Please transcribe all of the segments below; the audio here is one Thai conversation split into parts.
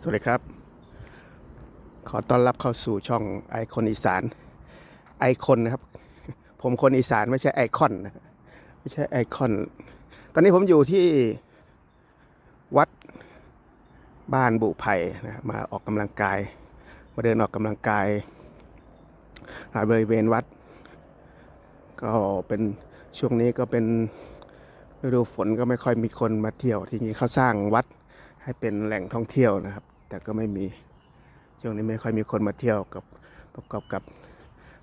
สวัสดีครับ ขอต้อนรับเข้าสู่ช่องไอคอนอีสานไอคอนนะครับ ผมคนอีสานไม่ใช่ไอคอนนะไม่ใช่ไอคอน ตอนนี้ผมอยู่ที่วัดบ้านบุไผ่นะมาออกกำลังกาย มาเดินออกกำลังกายบริเวณวัด ก็เป็นช่วงนี้ก็เป็นฤดูฝนก็ไม่ค่อยมีคนมาเที่ยวที่นี้เขาสร้างวัด ให้เป็นแหล่งท่องเที่ยวนะครับ แต่ก็ไม่มีช่วงนี้ไม่ค่อยมีคนมาเที่ยวกับประกอบกับ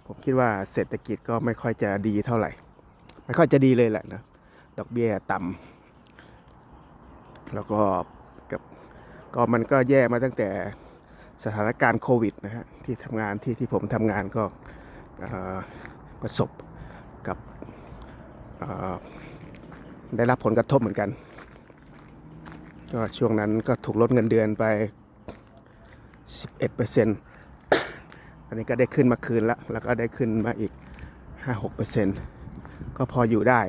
ผมคิดว่าเศรษฐกิจก็ไม่ค่อยจะดีเท่าไหร่ ไม่ค่อยจะดีเลยแหละนะดอกเบี้ยต่ำแล้วก็กับก็มันก็แย่มาตั้งแต่สถานการณ์โควิดนะฮะที่ทำงานที่ที่ผมทำงานก็ประสบกับได้รับผลกระทบเหมือนกัน ก็ช่วงนั้นก็ถูกลดเงินเดือนไป 11%อันนี้ก็ได้ขึ้นมาคืนแล้วแล้วก็ได้ขึ้นมาอีก 5-6%ก็พออยู่ได้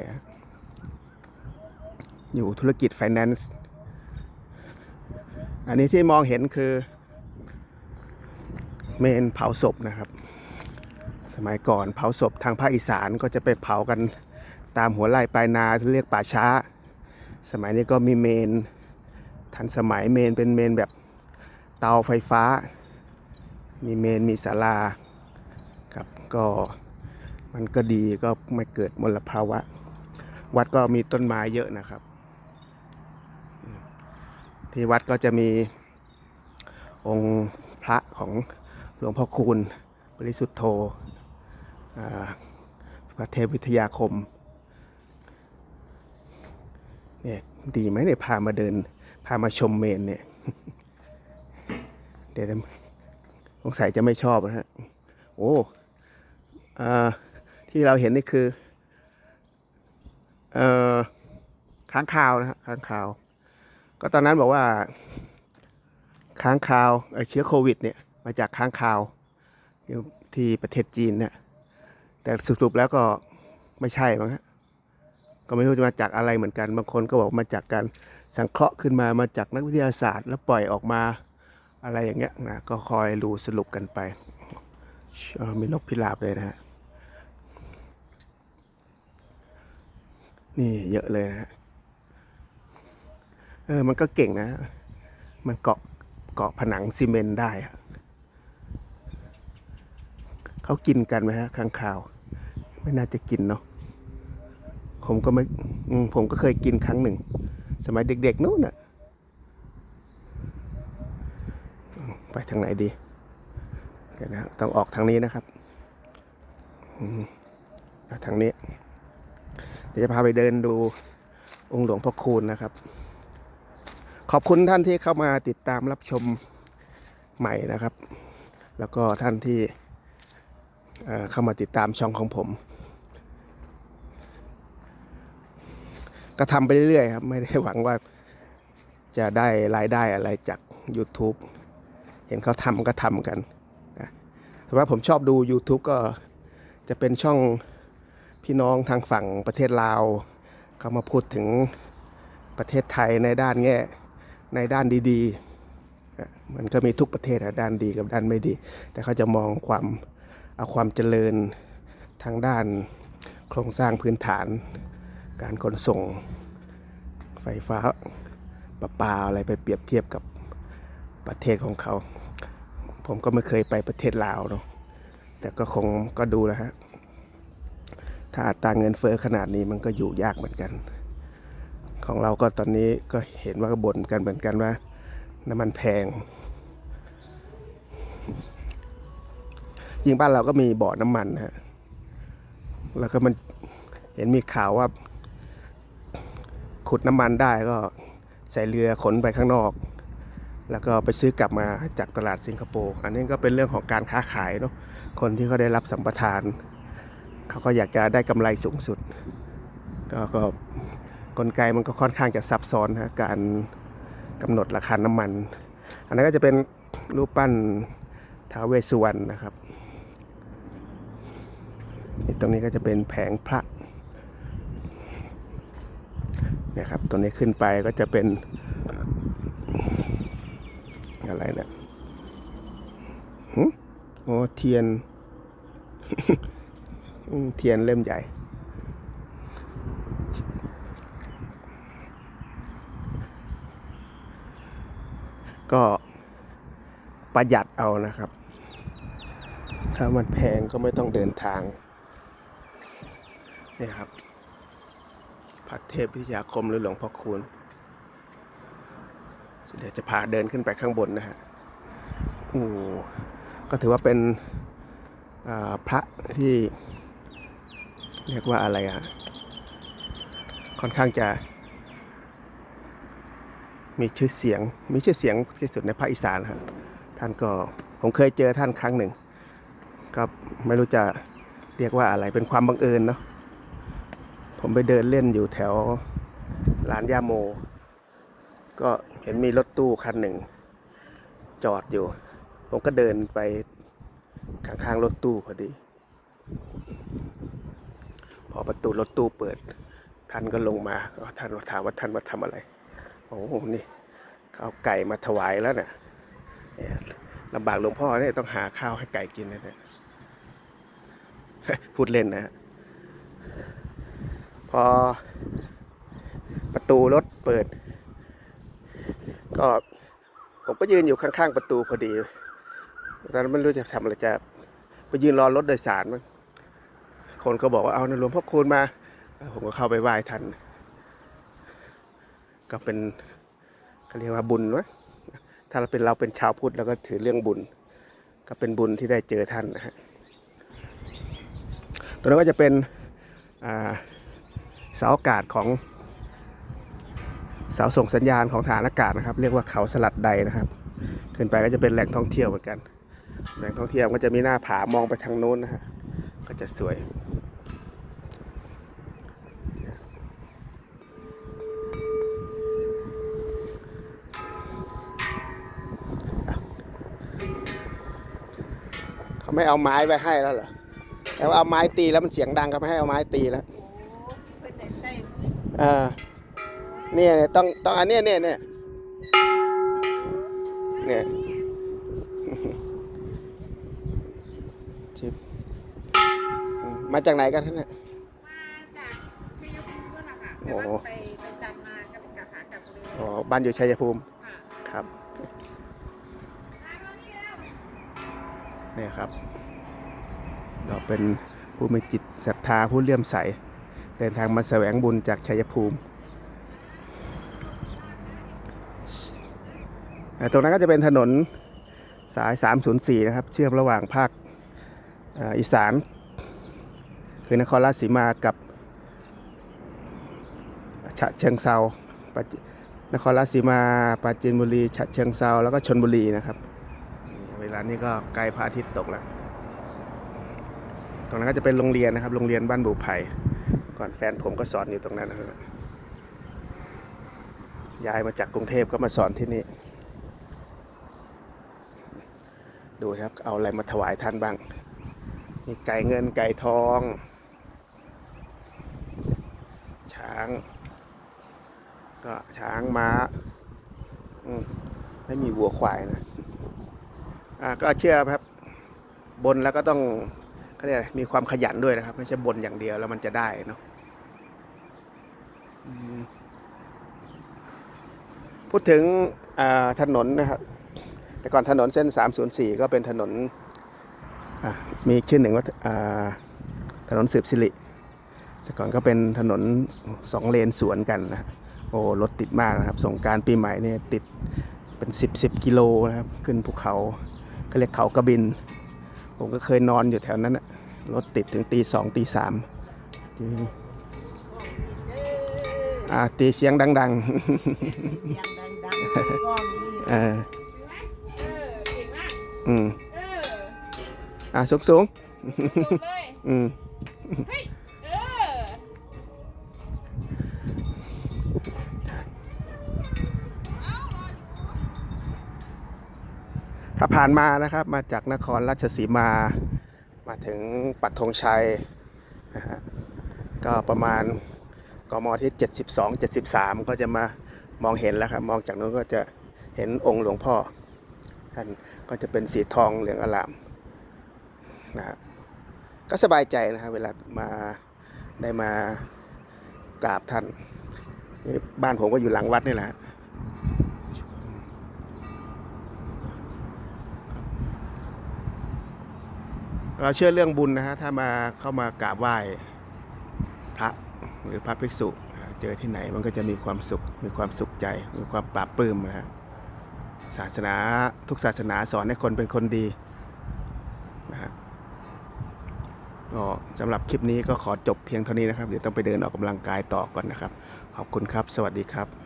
อยู่ธุรกิจ Finance อันนี้ที่มองเห็นคือเมนเผาศพนะครับ สมัยก่อนเผาศพทางภาคอีสานก็จะไปเผากันตามหัวไร่ปลายนาที่เรียกป่าช้า สมัยนี้ก็มีเมน ทันสมัยเมนเป็นเมนแบบเตาไฟฟ้า มีเมนมีศาลาครับก็มันก็ดีก็ไม่เกิดมลภาวะ วัดก็มีต้นไม้เยอะนะครับ ที่วัดก็จะมีองค์พระของหลวงพ่อคูณปริสุทธโธพระเทพวิทยาคมเนี่ยดีไหมเนี่ยพามาเดิน พามาชมเมนเนี่ย เดี๋ยวสงสัยจะไม่ชอบนะฮะ โอ้อที่เราเห็นนี่คือเออค้างคาวนะฮะค้างคาว ก็ตอนนั้นบอกว่า ค้างคาวเอ่อเชื้อโควิด เนี่ย มาจากค้างคาวที่ประเทศจีนเนี่ยแต่สรุปแล้วก็ไม่ใช่มั้งฮะก็ไม่รู้จะมาจากอะไรเหมือนกัน บางคนก็บอกมาจากการ สังเคราะห์ขึ้นมามาจากนักวิทยาศาสตร์ แล้วปล่อยออกมาอะไรอย่างเงี้ยนะก็คอยรู้สรุปกันไปมีนกพิราบเลยนะฮะนี่เยอะเลยนะฮะเออมันก็เก่งนะ มันเกาะเกาะผนังซีเมนต์ได้ เขากินกันไหมฮะข้างคาว ไม่น่าจะกินเนาะผมก็ไม่ผมก็เคยกินครั้งหนึ่ง สมัยเด็กๆนู้นน่ะ ไปทางไหนดีเดี๋ยวนะต้องออกทางนี้นะครับทางนี้ เดี๋ยวจะพาไปเดินดูองค์หลวงพ่อคูณนะครับ ขอบคุณท่านที่เข้ามาติดตามรับชมใหม่นะครับ แล้วก็ท่านที่เข้ามาติดตามช่องของผม ก็ทำไปเรื่อยๆครับ ไม่ได้หวังว่าจะได้รายได้อะไรจาก YouTube เห็นเขาทำก็ทำกันนะแต่ว่าผมชอบดู YouTube ก็จะเป็นช่องพี่น้องทางฝั่งประเทศลาวเขามาพูดถึงประเทศไทยในด้านแง่ในด้านดีๆ มันก็มีทุกประเทศอะด้านดีกับด้านไม่ดี แต่เขาจะมองความเอาความเจริญทางด้านโครงสร้างพื้นฐาน การขนส่งไฟฟ้าประปาอะไรไปเปรียบเทียบกับประเทศของเขา ผมก็ไม่เคยไปประเทศลาวเนาะแต่ก็คงก็ดูแล้วฮะถ้าอัตราเงินเฟ้อขนาดนี้มันก็อยู่ยากเหมือนกัน ของเราก็ตอนนี้ก็เห็นว่าก็บ่นกันเหมือนกันว่า น้ำมันแพงยิงบ้านเราก็มีบ่อน้ำมันนะฮะแล้วก็มันเห็นมีข่าวว่า ขุดน้ำมันได้ก็ใส่เรือขนไปข้างนอก แล้วก็ไปซื้อกลับมาจากตลาดสิงคโปร์อันนี้ก็เป็นเรื่องของการค้าขายเนาะคนที่เขาได้รับสัมปทาน เขาก็อยากจะได้กำไรสูงสุด ก็ก็กลไกมันก็ค่อนข้างจะซับซ้อนนะการกำหนดราคาน้ำมัน อันนั้นก็จะเป็นรูปปั้นท้าวเวสสุวรรณนะครับตรงนี้ก็จะเป็นแผงพระเนี่ยครับ ตัวนี้ขึ้นไปก็จะเป็น อะไรเนี่ยหึโอ้เทียน เทียนเล่มใหญ่ ก็ประหยัดเอานะครับ ถ้ามันแพงก็ไม่ต้องเดินทางนี่ครับ พัดเทพพิทยาคมหรือหลวงพ่อคูณเดี๋ยวจะพาเดินขึ้นไปข้างบนนะฮะโอ้ก็ถือว่าเป็นพระที่เรียกว่าอะไรอะค่อนข้างจะ มีชื่อเสียง มีชื่อเสียงที่สุดในภาคอีสานครับท่านก็ผมเคยเจอท่านครั้งหนึ่ง ก็ไม่รู้จะเรียกว่าอะไรเป็นความบังเอิญเนาะ ผมไปเดินเล่นอยู่แถวร้านยาโม ก็เห็นมีรถตู้คันหนึ่ง จอดอยู่ ผมก็เดินไปข้างๆรถตู้พอดี พอประตูรถตู้เปิด ท่านก็ลงมาท่านถามว่าท่านมาทำอะไรโอ้โหนี่เอาไก่มาถวายแล้วเนี่ยเนี่ยลำบากหลวงพ่อเนี่ยต้องหาข้าวให้ไก่กินนะเนี่ยพูดเล่นนะฮะ พอประตูรถเปิด ก็ผมก็ยืนอยู่ข้างๆประตูพอดีตอนนั้นไม่รู้จะทำอะไรจะไปยืนรอรถโดยสารมั้งคนก็บอกว่าเอานะหลวงพ่อคูณมา ผมก็เข้าไปไหว้ท่านก็เป็นเขาเรียกว่าบุญวะถ้าเราเป็นเราเป็นชาวพุทธเราก็ถือเรื่องบุญ ก็เป็นบุญที่ได้เจอท่านนะฮะตัวนั้นก็จะเป็นอ่าาอากาศของเสาส่งสัญญาณของฐานอากาศนะครับ เรียกว่าเขาสลัดใดนะครับ ขึ้นไปก็จะเป็นแหล่งท่องเที่ยวเหมือนกัน แหล่งท่องเที่ยวก็จะมีหน้าผามองไปทางโน้นนะฮะก็จะสวยเขาไม่เอาไม้ไว้ให้แล้วเหรอแต่ว่าเอาไม้ตีแล้วมันเสียงดังก็ไม่ให้เอาไม้ตีแล้ว ออเนี่ยต้องต้องอันเนี้ยเนี่ยเนี่ยเนี่ยชิบอืมมาจากไหนกันท่านเนี่ยมาจากชัยภูมินั่นแหละค่ะโอ้แต่โหว่าไปไปจันทร์มากับกับหากับเรืออ๋อบ้านอยู่ชัยภูมิค่ะครับเนี่ยครับ เราเป็นผู้มีจิตศรัทธาผู้เลื่อมใส เดินทางมาแสวงบุญจากชัยภูมิตรงนั้นก็จะเป็นถนนสาย 304 นะครับ เชื่อมระหว่างภาคอีสาน คือนครราชสีมากับฉะเชิงเซานครราชสีมาปราจีนบุรีฉะเชิงเซาแล้วก็ชนบุรีนะครับ เวลานี้ก็ใกล้พระอาทิตย์ตกแล้ว ตรงนั้นก็จะเป็นโรงเรียนนะครับ โรงเรียนบ้านบูไผ่ ก่อนแฟนผมก็สอนอยู่ตรงนั้นนะครับย้ายมาจากกรุงเทพก็มาสอนที่นี่ ดูครับเอาอะไรมาถวายท่านบ้าง มีไก่เงินไก่ทอง ช้าง ก็ช้างม้าไม่มีวัวควายนะ อ่าก็เชื่อครับ บนแล้วก็ต้อง เขาเรียกมีความขยันด้วยนะครับ ไม่ใช่บนอย่างเดียวแล้วมันจะได้เนาะพูดถึงถนนนะครับ แต่ก่อนถนนเส้น 304 ก็เป็นถนนมีชื่อหนึ่งว่าถนนสืบสิริแต่ก่อนก็เป็นถนนสองเลนสวนกันนะฮะโอ้รถติดมากนะครับสงการปีใหม่เนี่ยติดเป็น 10 10 กิโลนะครับ ขึ้นภูเขาก็เรียกเขากระบิน ผมก็เคยนอนอยู่แถวนั้นนะรถติดถึงตีสองตีสามจริงอ่าตีเสียงดังเสียงดังๆกล้องนี่ๆเออเออเก่งมากอืมเอออ่าสูงสูงสุดเลยๆอืม ถ้าผ่านมานะครับมาจากนครราชสีมา มาถึงปักธงชัยนะฮะก็ประมาณกมที่ 72 73 ก็จะมามองเห็นแล้วครับ มองจากนู้นก็จะเห็นองค์หลวงพ่อ ท่านก็จะเป็นสีทองเหลืองอลามนะฮะก็สบายใจนะครับเวลามาได้มากราบท่าน บ้านผมก็อยู่หลังวัดนี่แหละ เราเชื่อเรื่องบุญนะฮะถ้ามาเข้ามากราบไหว้พระหรือพระภิกษุเจอที่ไหนมันก็จะมีความสุข มีความสุขใจ มีความปราบปลื้มนะฮะศาสนาทุกศาสนาสอนให้คนเป็นคนดีนะฮะก็สำหรับคลิปนี้ก็ขอจบเพียงเท่านี้นะครับ เดี๋ยวต้องไปเดินออกกำลังกายต่อก่อนนะครับ ขอบคุณครับ สวัสดีครับ